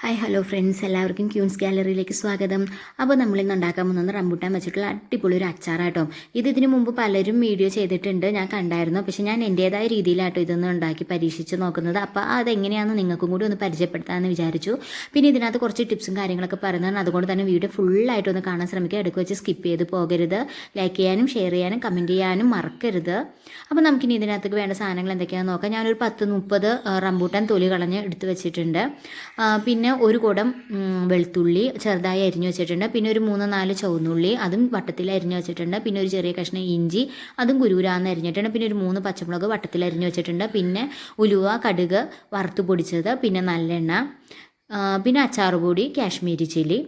Hi hello friends എല്ലാവർക്കും queens ഗാലറിയിലേക്ക് സ്വാഗതം. അപ്പോൾ നമ്മൾ ഇന്ന് ഉണ്ടാക്കാൻ പോകുന്നത് റംബൂട്ടാൻ വെച്ചിട്ടുള്ള അടിപൊളി ഒരു അച്ചാറാട്ടോ. ഇത് ഇതിനു മുമ്പ് പലരും വീഡിയോ ചെയ്തിട്ടുണ്ട്. ഞാൻ കണ്ടായിരുന്നു. പക്ഷെ ഞാൻ എന്റേതായ രീതിയിലാട്ടോ ഇതൊന്ന് ഉണ്ടാക്കി പരീക്ഷിച്ച് നോക്കുന്നത്. അപ്പോൾ അതെങ്ങനെയാണെന്ന് നിങ്ങൾക്കും കൂടി ഒന്ന് പരിചയപ്പെടുത്താമെന്ന് വിചാരിച്ചു. പിന്നെ ഇതിനകത്ത് കുറച്ച് ടിപ്സും കാര്യങ്ങളൊക്കെ പറയുന്നതാണ് അതുകൊണ്ട് തന്നെ വീഡിയോ ഫുള്ളായിട്ട് ഒന്ന് കാണാൻ ശ്രമിക്കുക. ഇടയ്ക്ക് വെച്ച് സ്കിപ്പ് ചെയ്ത് പോകരുത്. ലൈക്ക് ചെയ്യാനും ഷെയർ ചെയ്യാനും കമന്റ് ചെയ്യാനും മറക്കരുത്. അപ്പോൾ നമുക്കിനി ഇതിനകത്തേക്ക് വേണ്ട സാധനങ്ങൾ എന്തൊക്കെയാണെന്ന് നോക്കാം. ഞാനൊരു പത്ത് മുപ്പത് റംബൂട്ടാൻ തൊലി കളഞ്ഞ് എടുത്ത് വെച്ചിട്ടുണ്ട്. ആ, പിന്നെ ഒരു കുടം വെളുത്തുള്ളി ചെറുതായി അരിഞ്ഞു വെച്ചിട്ടുണ്ട്. പിന്നെ ഒരു മൂന്ന് നാല് ചുവന്നുള്ളി അതും വട്ടത്തിൽ അരിഞ്ഞു വെച്ചിട്ടുണ്ട്. പിന്നെ ഒരു ചെറിയ കഷ്ണം ഇഞ്ചി അതും കുരുകുരാന്ന് അരിഞ്ഞിട്ടുണ്ട്. പിന്നെ ഒരു മൂന്ന് പച്ചമുളക് വട്ടത്തിൽ അരിഞ്ഞു വെച്ചിട്ടുണ്ട്. പിന്നെ ഉലുവ കടുക് വറുത്ത് പൊടിച്ചത്. പിന്നെ നല്ലെണ്ണ പിന്നെ അച്ചാറ് പൊടി കാശ്മീരി ചില്ലി.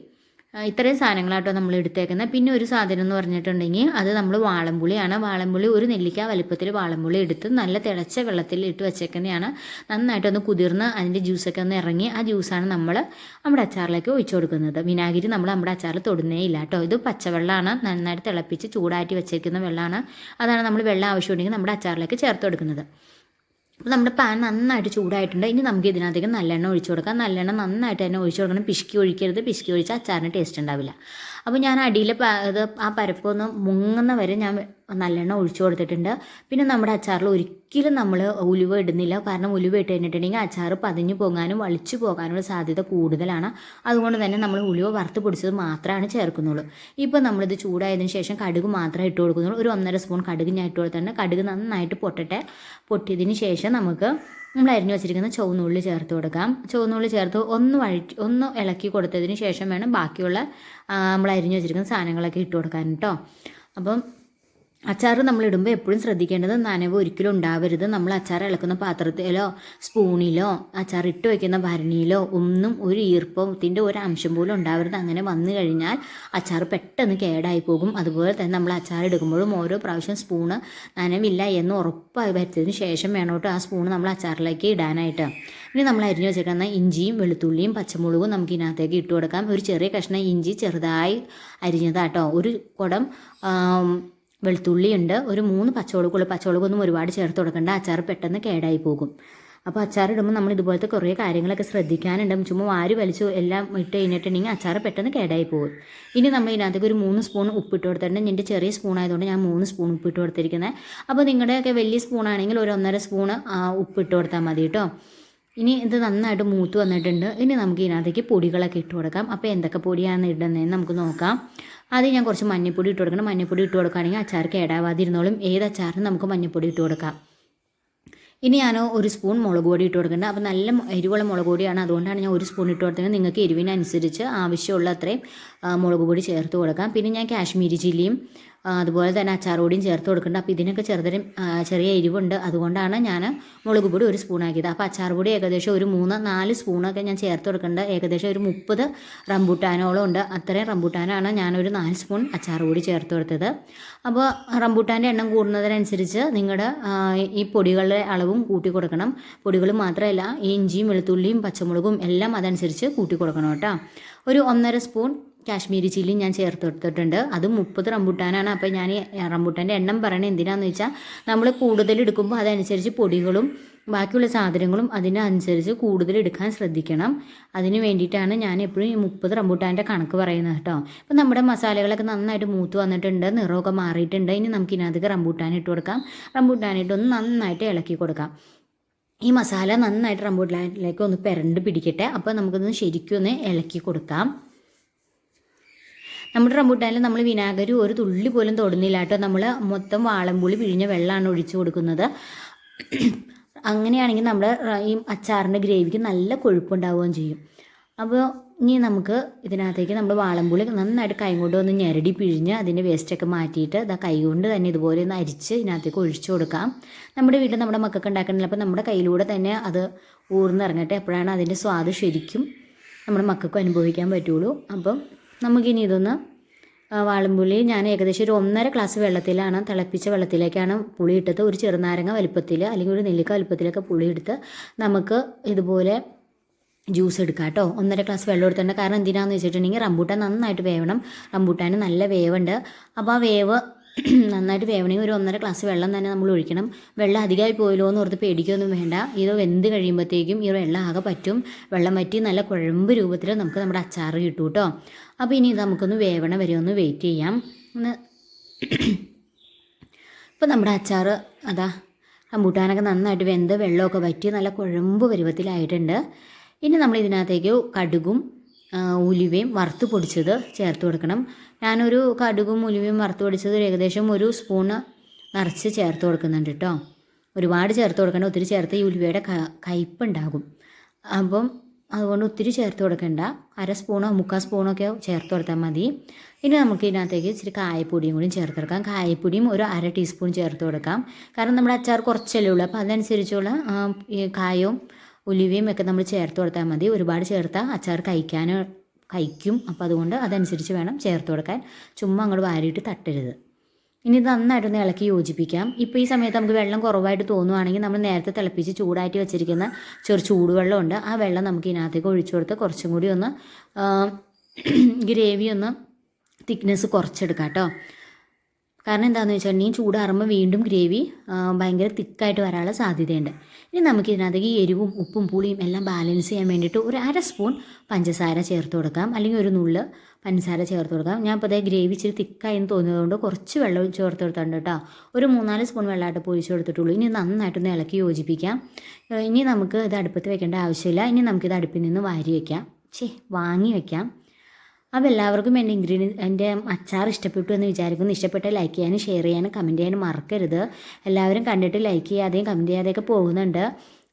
ഇത്രയും സാധനങ്ങളാട്ടോ നമ്മൾ എടുത്തേക്കുന്നത് പിന്നെ ഒരു സാധനം എന്ന് പറഞ്ഞിട്ടുണ്ടെങ്കിൽ അത് നമ്മൾ വാളംപുളിയാണ്. വാളംപുളി ഒരു നെല്ലിക്ക വലുപ്പത്തിൽ വാളംപുളി എടുത്ത് നല്ല തിളച്ച വെള്ളത്തിൽ ഇട്ട് വെച്ചേക്കുന്നതാണ്. നന്നായിട്ടൊന്ന് കുതിർന്ന് അതിന്റെ ജ്യൂസൊക്കെ ഒന്ന് ഇറങ്ങി ആ ജ്യൂസാണ് നമ്മൾ നമ്മുടെ അച്ചാറിലേക്ക് ഒഴിച്ചു കൊടുക്കുന്നത്. വിനാഗിരി നമ്മൾ നമ്മുടെ അച്ചാറിൽ തൊടുന്നേ ഇല്ല കേട്ടോ. ഇത് പച്ചവെള്ളമാണ്. നന്നായിട്ട് തിളപ്പിച്ച് ചൂടാറ്റി വെച്ചേക്കുന്ന വെള്ളമാണ്. അതാണ് നമ്മൾ വെള്ളം ആവശ്യമുണ്ടെങ്കിൽ നമ്മുടെ അച്ചാറിലേക്ക് ചേർത്ത് കൊടുക്കുന്നത്. അപ്പോൾ നമ്മുടെ പാൻ നന്നായിട്ട് ചൂടായിട്ടുണ്ട്. ഇനി നമുക്ക് ഇതിനകത്തേക്ക് നല്ലെണ്ണ ഒഴിച്ചു കൊടുക്കാം. നല്ലെണ്ണ നന്നായിട്ട് തന്നെ ഒഴിച്ചു കൊടുക്കണം. പിശുക്കി ഒഴിക്കരുത്. പിശുക്കി ഒഴിച്ചാൽ അച്ചാറിന് ടേസ്റ്റ് ഉണ്ടാവില്ല. അപ്പോൾ ഞാൻ അടിയിൽ ഇത് ആ പരപ്പൊന്ന് മുങ്ങുന്ന വരെ ഞാൻ നല്ലെണ്ണ ഒഴിച്ചു കൊടുത്തിട്ടുണ്ട്. പിന്നെ നമ്മുടെ അച്ചാറിൽ ഒരിക്കലും നമ്മൾ ഉലുവ ഇടുന്നില്ല. കാരണം ഉലുവ ഇട്ട് കഴിഞ്ഞിട്ടുണ്ടെങ്കിൽ അച്ചാർ പതിഞ്ഞു പോകാനും വളിച്ചു പോകാനുള്ള സാധ്യത കൂടുതലാണ്. അതുകൊണ്ട് തന്നെ നമ്മൾ ഉലുവ വറുത്ത് പൊടിച്ചത് മാത്രമാണ് ചേർക്കുന്നുള്ളൂ. ഇപ്പോൾ നമ്മളിത് ചൂടായതിനു ശേഷം കടുക് മാത്രമേ ഇട്ട് കൊടുക്കുന്നുള്ളൂ. ഒരു ഒന്നര സ്പൂൺ കടുക് ഞാൻ ഇട്ട് കൊടുത്തിട്ടുണ്ട്. കടുക് നന്നായിട്ട് പൊട്ടട്ടെ. പൊട്ടിയതിന് ശേഷം നമുക്ക് നമ്മൾ അരിഞ്ഞു വെച്ചിരിക്കുന്ന ചുവന്നുള്ളി ചേർത്ത് കൊടുക്കാം. ചുവന്നുള്ളി ചേർത്ത് ഒന്ന് വഴറ്റി ഒന്ന് ഇളക്കി കൊടുത്തതിന് ശേഷം വേണം ബാക്കിയുള്ള നമ്മൾ അരിഞ്ഞു വെച്ചിരിക്കുന്ന സാധനങ്ങളൊക്കെ ഇട്ട് കൊടുക്കാൻ കേട്ടോ അപ്പം അച്ചാർ നമ്മൾ ഇടുമ്പോൾ എപ്പോഴും ശ്രദ്ധിക്കേണ്ടത് നനവ് ഒരിക്കലും ഉണ്ടാവരുത്. നമ്മൾ അച്ചാർ ഇളക്കുന്ന പാത്രത്തിലോ സ്പൂണിലോ അച്ചാർ ഇട്ട് വയ്ക്കുന്ന ഭരണിയിലോ ഒന്നും ഒരു ഈർപ്പത്തിന്റെ ഒരു അംശം പോലും ഉണ്ടാവരുത്. അങ്ങനെ വന്നു കഴിഞ്ഞാൽ അച്ചാർ പെട്ടെന്ന് കേടായി പോകും. അതുപോലെ തന്നെ നമ്മൾ അച്ചാർ എടുക്കുമ്പോഴും ഓരോ പ്രാവശ്യം സ്പൂണ് നനവില്ല എന്ന് ഉറപ്പായി വരുത്തിയതിന് ശേഷം വേണം കേട്ടോ ആ സ്പൂണ് നമ്മൾ അച്ചാറിലേക്ക് ഇടാനായിട്ട്. ഇനി നമ്മൾ അരിഞ്ഞു വെച്ചേക്കുന്ന ഇഞ്ചിയും വെളുത്തുള്ളിയും പച്ചമുളകും നമുക്ക് ഇതിനകത്തേക്ക് ഇട്ട് കൊടുക്കാം. ഒരു ചെറിയ കഷ്ണം ഇഞ്ചി ചെറുതായി അരിഞ്ഞതാട്ടോ. ഒരു കുടം വെളുത്തുള്ളിയുണ്ട്. ഒരു മൂന്ന് പച്ചമുളകുള്ളൂ പച്ചമുളകൊന്നും ഒരുപാട് ചേർത്ത് കൊടുക്കേണ്ട. അച്ചാർ പെട്ടെന്ന് കേടായി പോകും. അപ്പോൾ അച്ചാർ ഇടുമ്പോൾ നമ്മൾ ഇതുപോലത്തെ കുറേ കാര്യങ്ങളൊക്കെ ശ്രദ്ധിക്കാനുണ്ട്. ചുമ്മാ വാരി വലിച്ചു എല്ലാം ഇട്ട് കഴിഞ്ഞിട്ടുണ്ടെങ്കിൽ അച്ചാർ പെട്ടെന്ന് കേടായി പോകും. ഇനി നമ്മൾ ഇതിനകത്തേക്ക് ഒരു മൂന്ന് സ്പൂൺ ഉപ്പിട്ട് കൊടുത്തിട്ടുണ്ട്. എന്റെ ചെറിയ സ്പൂൺ ആയതുകൊണ്ട് ഞാൻ മൂന്ന് സ്പൂൺ ഉപ്പിട്ട് കൊടുത്തിരിക്കുന്നത്. അപ്പോൾ നിങ്ങളുടെയൊക്കെ വലിയ സ്പൂൺ ആണെങ്കിൽ ഒരു ഒന്നര സ്പൂൺ ഉപ്പിട്ട് കൊടുത്താൽ മതി കേട്ടോ. ഇനി ഇത് നന്നായിട്ട് മൂത്ത് വന്നിട്ടുണ്ട്. ഇനി നമുക്ക് ഇതിനകത്തേക്ക് പൊടികളൊക്കെ ഇട്ട് കൊടുക്കാം. അപ്പോൾ എന്തൊക്കെ പൊടിയാണ് ഇടുന്നതെന്ന് നമുക്ക് നോക്കാം. ആദ്യം ഞാൻ കുറച്ച് മഞ്ഞൾപ്പൊടി ഇട്ട് കൊടുക്കണം. മഞ്ഞൾപ്പൊടി ഇട്ട് കൊടുക്കുകയാണെങ്കിൽ അച്ചാർ കേടാവാതിരുന്നോളും ഏത് അച്ചാറിനും നമുക്ക് മഞ്ഞൾപ്പൊടി ഇട്ട് കൊടുക്കാം. ഇനി ഞാൻ ഒരു സ്പൂൺ മുളക് പൊടി ഇട്ട് കൊടുക്കുന്നുണ്ട് അപ്പോൾ നല്ല എരിവുള്ള മുളക് പൊടിയാണ്. അതുകൊണ്ടാണ് ഞാൻ ഒരു സ്പൂൺ ഇട്ട് കൊടുത്തത്. നിങ്ങൾക്ക് എരിവിനനുസരിച്ച് ആവശ്യമുള്ള അത്രയും മുളക് പൊടി ചേർത്ത് കൊടുക്കാം. പിന്നെ ഞാൻ കാശ്മീരി ചില്ലിയും അതുപോലെ തന്നെ അച്ചാർ പൊടിയും ചേർത്ത് കൊടുക്കുന്നുണ്ട് അപ്പോൾ ഇതിനൊക്കെ ചെറുതരം ചെറിയ എരിവുണ്ട്. അതുകൊണ്ടാണ് ഞാൻ മുളക് പൊടി ഒരു സ്പൂണാക്കിയത്. അപ്പോൾ അച്ചാർ പൊടി ഏകദേശം ഒരു മൂന്ന് നാല് സ്പൂണൊക്കെ ഞാൻ ചേർത്ത് കൊടുക്കുന്നുണ്ട് ഏകദേശം ഒരു മുപ്പത് റംബൂട്ടാനോളം ഉണ്ട്. അത്രയും റംബൂട്ടാനാണ് ഞാനൊരു നാല് സ്പൂൺ അച്ചാർ പൊടി ചേർത്ത് കൊടുത്തത്. അപ്പോൾ റംബൂട്ടാന്റെ എണ്ണം കൂടുന്നതിനനുസരിച്ച് നിങ്ങളുടെ ഈ പൊടികളുടെ അളവും കൂട്ടി കൊടുക്കണം. പൊടികൾ മാത്രമല്ല ഈ ഇഞ്ചിയും വെളുത്തുള്ളിയും പച്ചമുളകും എല്ലാം അതനുസരിച്ച് കൂട്ടി കൊടുക്കണം കേട്ടോ. ഒരു ഒന്നര സ്പൂൺ കാശ്മീരി ചില്ലി ഞാൻ ചേർത്ത് കൊടുത്തിട്ടുണ്ട് അത് മുപ്പത് റംബൂട്ടാനാണ്. അപ്പോൾ ഞാൻ റംബൂട്ടാന്റെ എണ്ണം പറയണത് എന്തിനാന്ന് വെച്ചാൽ നമ്മൾ കൂടുതൽ എടുക്കുമ്പോൾ അതനുസരിച്ച് പൊടികളും ബാക്കിയുള്ള സാധനങ്ങളും അതിനനുസരിച്ച് കൂടുതൽ എടുക്കാൻ ശ്രദ്ധിക്കണം. അതിന് വേണ്ടിയിട്ടാണ് ഞാൻ എപ്പോഴും ഈ മുപ്പത് റംബൂട്ടാന്റെ കണക്ക് പറയുന്നത് കേട്ടോ. അപ്പം നമ്മുടെ മസാലകളൊക്കെ നന്നായിട്ട് മൂത്ത് വന്നിട്ടുണ്ട് നിറമൊക്കെ മാറിയിട്ടുണ്ട്. ഇനി നമുക്ക് ഇതിനകത്ത് റംബൂട്ടാൻ ഇട്ട് കൊടുക്കാം. റംബൂട്ടാൻ ഇട്ടൊന്ന് നന്നായിട്ട് ഇളക്കി കൊടുക്കാം. ഈ മസാല നന്നായിട്ട് റംബൂട്ടാനിലേക്ക് ഒന്ന് പെരണ്ട് പിടിക്കട്ടെ. അപ്പോൾ നമുക്കൊന്ന് ശരിക്കും ഒന്ന് ഇളക്കി കൊടുക്കാം. നമ്മുടെ റംബൂട്ടാനിൽ നമ്മൾ വിനാഗിരി ഒരു തുള്ളി പോലും തൊടുന്നില്ല കേട്ടോ. നമ്മൾ മൊത്തം വാളമ്പുളി പിഴിഞ്ഞ വെള്ളമാണ് ഒഴിച്ചു കൊടുക്കുന്നത്. അങ്ങനെയാണെങ്കിൽ നമ്മുടെ ഈ അച്ചാറിന്റെ ഗ്രേവിക്ക് നല്ല കൊഴുപ്പുണ്ടാവുകയും ചെയ്യും. അപ്പോൾ ഇനി നമുക്ക് ഇതിനകത്തേക്ക് നമ്മൾ വാളമ്പുളി നന്നായിട്ട് കൈ കൊണ്ട് ഒന്ന് ഞെരടി പിഴിഞ്ഞ് അതിന്റെ വേസ്റ്റൊക്കെ മാറ്റിയിട്ട് ഇതാ കൈ കൊണ്ട് തന്നെ ഇതുപോലെ ഒന്ന് അരിച്ച് ഇതിനകത്തേക്ക് ഒഴിച്ചു കൊടുക്കാം. നമ്മുടെ വീട്ടിൽ നമ്മുടെ മക്കൾക്ക് ഉണ്ടാക്കണില്ല അപ്പോൾ നമ്മുടെ കയ്യിലൂടെ തന്നെ അത് ഊർന്നിറങ്ങട്ടെ. എപ്പോഴാണ് അതിന്റെ സ്വാദ് ശരിക്കും നമ്മുടെ മക്കൾക്ക് അനുഭവിക്കാൻ പറ്റുള്ളൂ. അപ്പം നമുക്കിനി ഇതൊന്ന് വാളംപുളി ഞാൻ ഏകദേശം ഒരു ഒന്നര ഗ്ലാസ് വെള്ളത്തിലാണ് തിളപ്പിച്ച വെള്ളത്തിലേക്കാണ് പുളി ഇട്ടത്. ഒരു ചെറുനാരങ്ങ വലുപ്പത്തിൽ അല്ലെങ്കിൽ ഒരു നെല്ലിക്ക വലുപ്പത്തിലൊക്കെ പുളി എടുത്ത് നമുക്ക് ഇതുപോലെ ജ്യൂസ് എടുക്കാം കേട്ടോ. ഒന്നര ഗ്ലാസ് വെള്ളം എടുത്തിട്ടുണ്ട്. കാരണം എന്തിനാന്ന് വെച്ചിട്ടുണ്ടെങ്കിൽ റംബൂട്ടാൻ നന്നായിട്ട് വേവണം. റംബൂട്ടാന് നല്ല വേവുണ്ട്. അപ്പോൾ ആ വേവ് നന്നായിട്ട് വേവണമെങ്കിൽ ഒരു ഒന്നര ഗ്ലാസ് വെള്ളം തന്നെ നമ്മൾ ഒഴിക്കണം. വെള്ളം അധികമായി പോയല്ലോ എന്ന് ഓർത്ത് പേടിക്കൊന്നും വേണ്ട. ഇത് വെന്ത് കഴിയുമ്പോഴത്തേക്കും ഈ വെള്ളം ആകെ പറ്റും. വെള്ളം പറ്റി നല്ല കുഴമ്പ് രൂപത്തിൽ നമുക്ക് നമ്മുടെ അച്ചാർ കിട്ടും കേട്ടോ അപ്പോൾ ഇനി ഇത് നമുക്കൊന്ന് വേവണ വരെ ഒന്ന് വെയിറ്റ് ചെയ്യാം. ഒന്ന് ഇപ്പോൾ നമ്മുടെ അച്ചാർ അതാ റംബൂട്ടാനൊക്കെ നന്നായിട്ട് വെന്ത് വെള്ളമൊക്കെ വറ്റി നല്ല കുഴമ്പ് പരുവത്തിലായിട്ടുണ്ട്. ഇനി നമ്മൾ ഇതിനകത്തേക്ക് കടുകും ഉലുവയും വറുത്ത് പൊടിച്ചത് ചേർത്ത് കൊടുക്കണം. ഞാനൊരു കടുകും ഉലുവയും വറുത്ത് പൊടിച്ചത് ഏകദേശം ഒരു സ്പൂണ് നിറച്ച് ചേർത്ത് കൊടുക്കുന്നുണ്ട് കേട്ടോ ഒരുപാട് ചേർത്ത് കൊടുക്കേണ്ട ഒത്തിരി ചേർത്ത് ഈ ഉലുവയുടെ കയ്പ്പുണ്ടാകും അപ്പം അതുകൊണ്ട് ഒത്തിരി ചേർത്ത് കൊടുക്കണ്ട. അര സ്പൂണോ മുക്കാൽ സ്പൂണോ ഒക്കെ ചേർത്ത് കൊടുത്താൽ മതി. ഇനി നമുക്ക് ഇതിനകത്തേക്ക് ഇച്ചിരി കായപ്പൊടിയും കൂടി ചേർത്ത് കൊടുക്കാം. കായപ്പൊടിയും ഒരു അര ടീസ്പൂൺ ചേർത്ത് കൊടുക്കാം. കാരണം നമ്മുടെ അച്ചാർ കുറച്ചല്ലേ ഉള്ളൂ. അപ്പോൾ അതനുസരിച്ചുള്ള കായവും ഉലുവയും ഒക്കെ നമ്മൾ ചേർത്ത് കൊടുത്താൽ മതി. ഒരുപാട് ചേർത്താൽ അച്ചാർ കഴിക്കാൻ കഴിക്കും. അപ്പോൾ അതുകൊണ്ട് അതനുസരിച്ച് വേണം ചേർത്ത് കൊടുക്കാൻ. ചുമ്മാ അങ്ങോട്ട് വാരിയിട്ട് തട്ടരുത്. ഇനി ഇത് നന്നായിട്ടൊന്ന് ഇളക്കി യോജിപ്പിക്കാം. ഇപ്പോൾ ഈ സമയത്ത് നമുക്ക് വെള്ളം കുറവായിട്ട് തോന്നുവാണെങ്കിൽ നമ്മൾ നേരത്തെ തിളപ്പിച്ച് ചൂടായിട്ട് വെച്ചിരിക്കുന്ന ചെറു ചൂടുവെള്ളമുണ്ട്. ആ വെള്ളം നമുക്ക് ഇതിനകത്തേക്ക് ഒഴിച്ചു കൊടുത്ത് കുറച്ചും കൂടി ഒന്ന് ഗ്രേവി ഒന്ന് തിക്നെസ് കുറച്ചെടുക്കാം കേട്ടോ. കാരണം എന്താണെന്ന് വെച്ചിട്ടുണ്ടെങ്കിൽ ചൂടാറുമ്പോൾ വീണ്ടും ഗ്രേവി ഭയങ്കര തിക്കായിട്ട് വരാനുള്ള സാധ്യതയുണ്ട്. ഇനി നമുക്ക് ഇതിനകത്തേക്ക് എരിവും ഉപ്പും പുളിയും എല്ലാം ബാലൻസ് ചെയ്യാൻ വേണ്ടിയിട്ട് ഒരു അര സ്പൂൺ പഞ്ചസാര ചേർത്ത് കൊടുക്കാം. അല്ലെങ്കിൽ ഒരു നുള്ള് പഞ്ചസാര ചേർത്ത് കൊടുക്കാം. ഞാൻ ഇപ്പോൾ അതേ ഗ്രേവി ഇച്ചിരി തിക്കായി തോന്നിയതുകൊണ്ട് കുറച്ച് വെള്ളം ചേർത്ത് കൊടുത്തിട്ടുണ്ട് കേട്ടോ. ഒരു മൂന്നാൽ സ്പൂൺ വെള്ളമായിട്ട് പൊഴിച്ച് കൊടുത്തിട്ടുള്ളൂ. ഇനി നന്നായിട്ടൊന്ന് ഇളക്കി യോജിപ്പിക്കാം. ഇനി നമുക്ക് ഇത് അടുപ്പത്ത് വെക്കേണ്ട ആവശ്യമില്ല. ഇനി നമുക്കിത് അടുപ്പിൽ നിന്ന് വാരി വയ്ക്കാം ചേ വാങ്ങി വയ്ക്കാം അപ്പോൾ എല്ലാവർക്കും എന്റെ ഇൻഗ്രീഡിയൻ എന്റെ അച്ചാർ ഇഷ്ടപ്പെട്ടു എന്ന് വിചാരിക്കുന്നു. ഇഷ്ടപ്പെട്ട ലൈക്ക് ചെയ്യാനും ഷെയർ ചെയ്യാനും കമന്റ് ചെയ്യാനും മറക്കരുത്. എല്ലാവരും കണ്ടിട്ട് ലൈക്ക് ചെയ്യാതെയും കമന്റ് ചെയ്യാതെയൊക്കെ പോകുന്നുണ്ട്.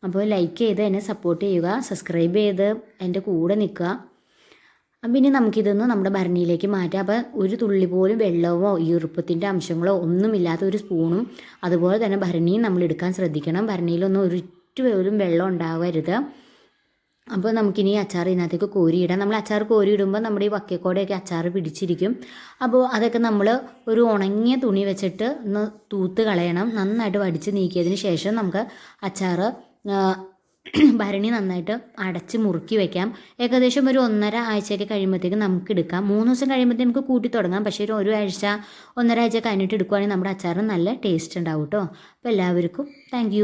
അപ്പോൾ ലൈക്ക് ചെയ്ത് എന്നെ സപ്പോർട്ട് ചെയ്യുക സബ്സ്ക്രൈബ് ചെയ്ത് എന്റെ കൂടെ നിൽക്കുക. അപ്പം ഇനി നമുക്കിതൊന്ന് നമ്മുടെ ഭരണിയിലേക്ക് മാറ്റാം. അപ്പോൾ ഒരു തുള്ളി പോലും വെള്ളമോ ഈർപ്പത്തിന്റെ അംശങ്ങളോ ഒന്നുമില്ലാത്ത ഒരു സ്പൂണും അതുപോലെ തന്നെ ഭരണിയും നമ്മൾ എടുക്കാൻ ശ്രദ്ധിക്കണം. ഭരണിയിലൊന്നും ഒരിറ്റു പോലും വെള്ളം ഉണ്ടാവരുത്. അപ്പോൾ നമുക്കിനി അച്ചാർ ഇതിനകത്തേക്ക് കോരിയിടാം. നമ്മൾ അച്ചാർ കോരിയിടുമ്പോൾ നമ്മുടെ ഈ വക്കക്കോടെയൊക്കെ അച്ചാർ പിടിച്ചിരിക്കും. അപ്പോൾ അതൊക്കെ നമ്മൾ ഒരു ഉണങ്ങിയ തുണി വെച്ചിട്ട് ഒന്ന് തൂത്ത് കളയണം. നന്നായിട്ട് വടിച്ച് നീക്കിയതിന് ശേഷം നമുക്ക് അച്ചാർ ഭരണി നന്നായിട്ട് അടച്ച് മുറുക്കി വെക്കാം. ഏകദേശം ഒരു ഒന്നര ആഴ്ചയൊക്കെ കഴിയുമ്പോഴത്തേക്ക് നമുക്ക് എടുക്കാം. മൂന്ന് ദിവസം കഴിയുമ്പോഴത്തേക്ക് നമുക്ക് കൂട്ടി തുടങ്ങാം. പക്ഷേ ഒരു ഒരു ആഴ്ച ഒന്നര ആഴ്ച കഴിഞ്ഞിട്ട് എടുക്കുവാണെങ്കിൽ നമ്മുടെ അച്ചാറിന് നല്ല ടേസ്റ്റ് ഉണ്ടാവും കേട്ടോ. അപ്പോൾ എല്ലാവർക്കും താങ്ക്